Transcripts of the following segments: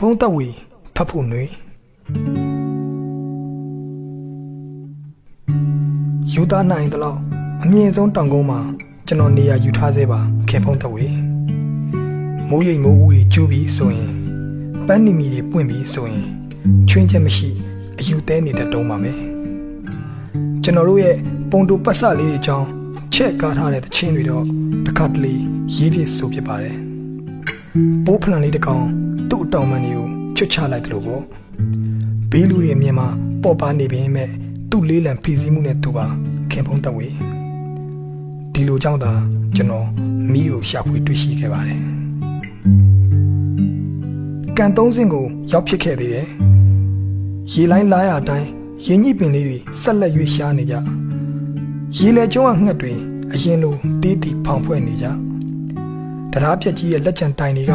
ခေုံးသက်ဝေဖတ်ဖို့ຫນွေယူသားနိုင်တဲ့လောက်အမြင့်ဆုံးတောင်ကုန်းမှာကျွန်တော်နေရာယူထားသေးပါခေဖုံးသက်ဝေမိုးရိမ်မိုးဦးကြီးကျူးပြီးဆိုရင်ပန်းနီမီတွေပွင့်ပြီးဆိုရင်ချွင်းချက်မရှိအယူတဲနေတဲ့တုံးပါမယ်ကျွန်တော်တို့ရဲ့ပုံတူပတ်စလေးတွေကြောင်းချက်ကားထားတဲ့တခြင်းတွေတော့တစ်ခါတလေရေးပြဆိုဖြစ်ပါတယ် ပိုးဖလန်လေးတစ်ကောင်သူ့အတောင်ပန်တွေကိုချွတ်ချလိုက်တယ်လို့ပေါ့ဘေးလူတွေအမြင်မှာပေါ်ပါနေပင်မဲ့သူ့လေးလံဖြည့်ဆည်းမှုနဲ့သူပါခင်ဖုံးသက်ဝေဒီလိုကြောင့်သာကျွန်တော်မိကိုရှာဖွေတွေ့ရှိခဲ့ပါတယ်ကန်သုံးစင်းကိုရောက်ဖြစ်ခဲ့သေးတယ်ရေလိုင်းလာရအတိုင်းရင်းညိပင်လေးတွေဆက်လက်ရွေးရှားနေကြရေလေကျုံးကငှက်တွေအရင်လိုတေးတီဖောင်ဖွဲ့နေကြ တရားပြက်ကြီးရဲ့လက်ချံတိုင်တွေက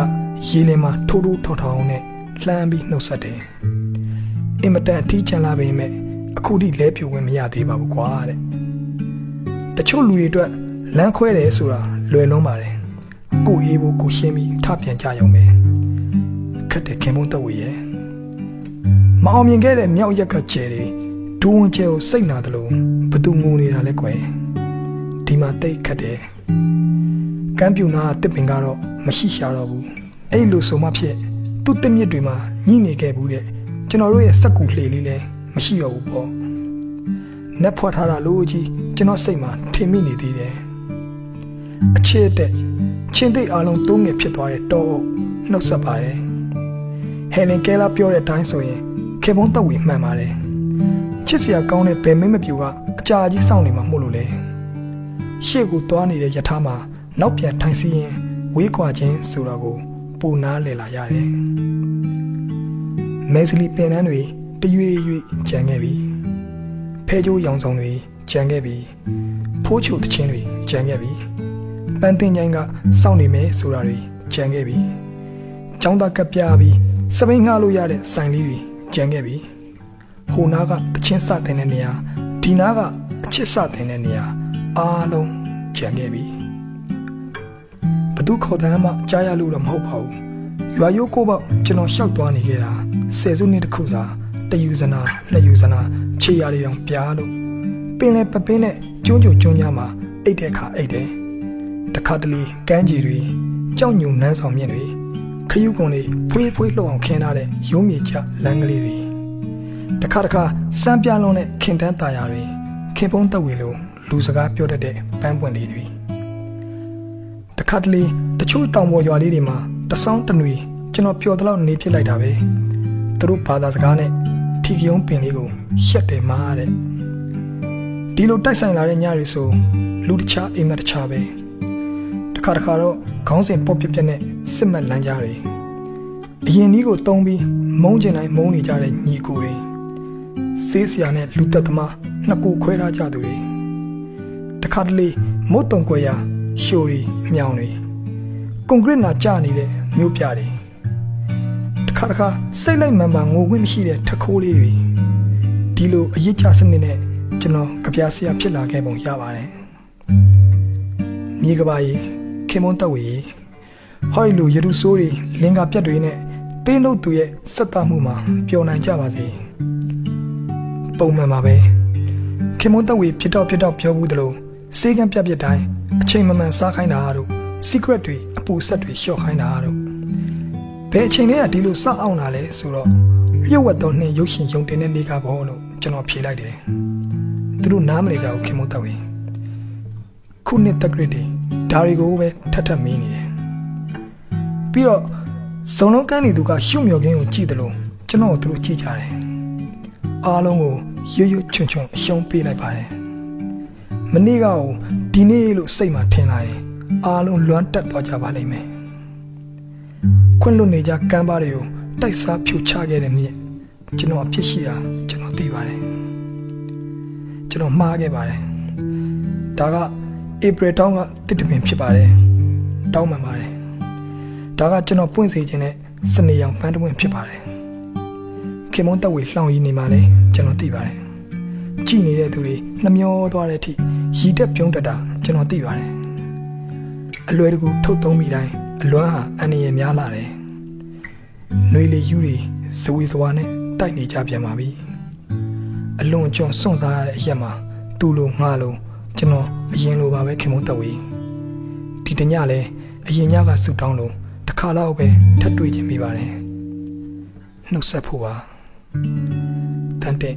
ရေလင်မှာထိုးထိုးထောင်ထောင်နဲ့လှမ်းပြီးနှုတ်ဆက်တယ်အင်မတန်အထီးချန်လာပေမဲ့အခုထိလဲပြိုဝင်မရသေးပါဘူးကွာတဲ့တချို့လူတွေအတွက်လမ်းခွဲတယ်ဆိုတာလွယ်လုံးပါတယ်ကိုအေးဖို့ကိုရှင်းပြီးထပြန်ကြရုံပဲခက်တဲ့ခင်မုန်းတော့ဝေရဲ့မအောင်မြင်ခဲ့တဲ့မြောက်ရက်ကကျဲတွေဒူးဝင်ကျဲကိုစိတ်နာတယ်လို့ဘသူငိုနေတာလဲကွယ်ဒီမှာတိတ်ခတ်တယ် ကမ်းပြူနာတစ်ပင်ကတော့မရှိရှာတော့ဘူးအဲ့လိုဆိုမှဖြစ်သူ့တစ်မြစ်တွေမှာညှိနေခဲ့ဘူးတဲ့ကျွန်တော်တို့ရဲ့စက်ကူလှေလေးလည်းမရှိတော့ဘူးပေါ့နက်ဖွက်ထားတာလို့ကြီးကျွန်တော်စိတ်မှာထင်မိနေသေးတယ်အချစ်တဲ့ချင်းသိပ်အားလုံးသုံးငယ်ဖြစ်သွားတဲ့တော့နှုတ်ဆက်ပါတယ်ဟယ်လင်ကဲလာပြောတဲ့အတိုင်းဆိုရင်ခေဘုံတက်ဝေမှန်ပါတယ်ချစ်စရာကောင်းတဲ့ဘယ်မင်းမပြူကအကြာကြီးစောင့်နေမှာမို့လို့လေရှေ့ကိုသွားနေတဲ့ယထာမှာ နောက်ပြန်ထိုင်စီရင်ဝေးကွာခြင်းဆိုတာကိုပိုနားလည်လာရတယ်မဲစလီပင်နှန်းတွေတရွေ့ရွေ့ကြံခဲ့ပြီဖဲကျိုးရောင်ဆောင်တွေကြံခဲ့ပြီဖိုးချိုတချင်းတွေကြံခဲ့ပြီပန်းတင်ချိုင်းကစောင့်နေမယ်ဆိုတာတွေကြံခဲ့ပြီចောင်းသားကပ်ပြားပြီးစပိန်ငှားလို့ရတဲ့ဆိုင်လေးတွေကြံခဲ့ပြီဟိုနားကတချင်းစတဲ့နေရာဒီနားကအချစ်စတဲ့နေရာအားလုံးကြံခဲ့ပြီ ဘသူခေါ်တဲ့မှကြားရလို့တော့မဟုတ်ပါဘူးရွာရိုးကိုပေါ့ကျွန်တော်ရှောက်သွားနေခဲ့တာဆယ်စုနှစ်တခုစာတယူဇနာနှစ်ယူဇနာခြေရတွေတောင်ပြားလို့ပင်လေပပင်းနဲ့ကျွန်းကျွန်းကျွန်းကြမှာအိတ်တဲ့ခါအိတ်တယ်တခါတလေကမ်းခြေတွေကြောက်ညုံနန်းဆောင်မြင့်တွေခရုကွန်တွေဖွေးဖွေးလှောက်အောင်ခင်းထားတဲ့ရုံးမြေကျလမ်းကလေးတွေတခါတခါစမ်းပြလုံးနဲ့ခင်တန်းตาယာတွေခင်ပုံးတက်ဝေလိုလူစကားပြောတတ်တဲ့ပန်းပွင့်လေးတွေတ ခါတလေတချို့တောင်ပေါ်ရွာလေးတွေမှာတဆောင်းတနွေကျွန်တော်ပျော်တလောက်နေဖြစ်လိုက်တာပဲသူတို့ဘာသာစကားနဲ့ထီကယုံပင်လေးကိုရှက်တယ်မားတဲ့ဒီလိုတိုက်ဆိုင်လာတဲ့ညတွေဆိုလူတခြားအိမ်မက်တခြားပဲတခါတခါတော့ခေါင်းစဉ်ပေါက်ပြက်ပြက်နဲ့စစ်မှတ်လမ်းကြားတွေအရင်นี้ကိုတုံးပြီးမုန်းကျင်တိုင်းမုန်းနေကြတဲ့ညီကိုတွေစေးစရာနဲ့လူသက်သမားနှစ်ကိုခွဲထားကြသူတွေတခါတလေမုတ်တုံကွယ်ရာ ရှိုးတွေမြောင်တွေကွန်ကရစ်နာကျနေတဲ့မြို့ပြတွေတခါတခါစိတ်လိုက်မှန်မှန်ငိုခွင့်မရှိတဲ့ထခိုးလေးတွေဒီလိုအရေးချစနစ်နဲ့ကျွန်တော်ကြပြဆရာဖြစ်လာခဲ့ပုံရပါတယ်မြေကပါရီခင်မွန်းတက်ဝေဟောဒီလိုရတုဆိုးတွေလင်္ကာပြတ်တွေနဲ့တင်းတို့သူရဲ့စက်တမှုမှာပျော်နိုင်ကြပါစေပုံမှန်ပါပဲခင်မွန်းတက်ဝေဖြစ်တော့ဖြစ်တော့ပြောဘူးတလို့စေကံပြတ်ပြတ်တိုင်း အချိန်မမှန်စားခိုင်းတာတို့ secret တွေအပူဆက်တွေရှော့ခိုင်းတာတို့ဘယ်အချိန်လေးကဒီလိုစောက်အောင်တာလဲဆိုတော့ရုပ်ဝတ်တော်နှင်းရုပ်ရှင်ယုံတင်တဲ့နေကဘောလို့ကျွန်တော်ဖြေလိုက်တယ်သူတို့နားမလည်ကြဘူးခင်မတော့ဝင်ခုနှစ်တက်ကရစ်တွေဒါတွေကိုပဲထပ်ထပ်မင်းနေတယ်ပြီးတော့ဇုံလုံးကန်းနေသူကရှုမြော်ခင်းကိုကြည့်တယ်လို့ကျွန်တော်တို့ကြည့်ကြတယ်အားလုံးကိုရွရွချွန်ချွန်အရှုံးပေးလိုက်ပါတယ်မနေ့က ဒီနေ့လို့စိတ်မှာထင်လာရင်အားလုံးလွမ်းတက်သွားကြပါလိမ့်မယ်ခွင့်လွတ်နေကြကမ်းပါးတွေကိုတိုက်စားဖြူချခဲ့တဲ့မြင့်ကျွန်တော်အဖြစ်ရှိတာကျွန်တော်သိပါတယ်ကျွန်တော်မှားခဲ့ပါတယ်ဒါကဧပြီတောင်းကတစ်တပင်ဖြစ်ပါတယ်တောင်းမှန်ပါတယ်ဒါကကျွန်တော်ပွင့်စေခြင်းနဲ့စနေရောင်ပန်းတဝင်းဖြစ်ပါတယ်ခင်မွန်းတက်ဝေလှောင်ရည်နေမှလဲကျွန်တော်သိပါတယ်ကြည်နေတဲ့သူတွေနှမျောသွားတဲ့အထိ ရီတက်ပြုံးတက်တာကျွန်တော်သိပါတယ်အလွယ်တကူထုတ်သုံးမိတိုင်းအလွမ်းဟာအန္တရာယ်များလာတယ်နှွေလီယူတွေဇဝေဇဝါနဲ့တိုက်နေကြပြန်ပါပြီအလွန်ကျွံစွန့်စားရတဲ့အရက်မှာသူ့လိုငှားလိုကျွန်တော်အရင်လိုပါပဲခင်မုန်းတက်ဝေဒီတညလဲအရင်ညကဆူတောင်းလို့တစ်ခါတော့ပဲထပ်တွေ့ခြင်းမိပါတယ်နှုတ်ဆက်ဖို့ပါတန်တဲ့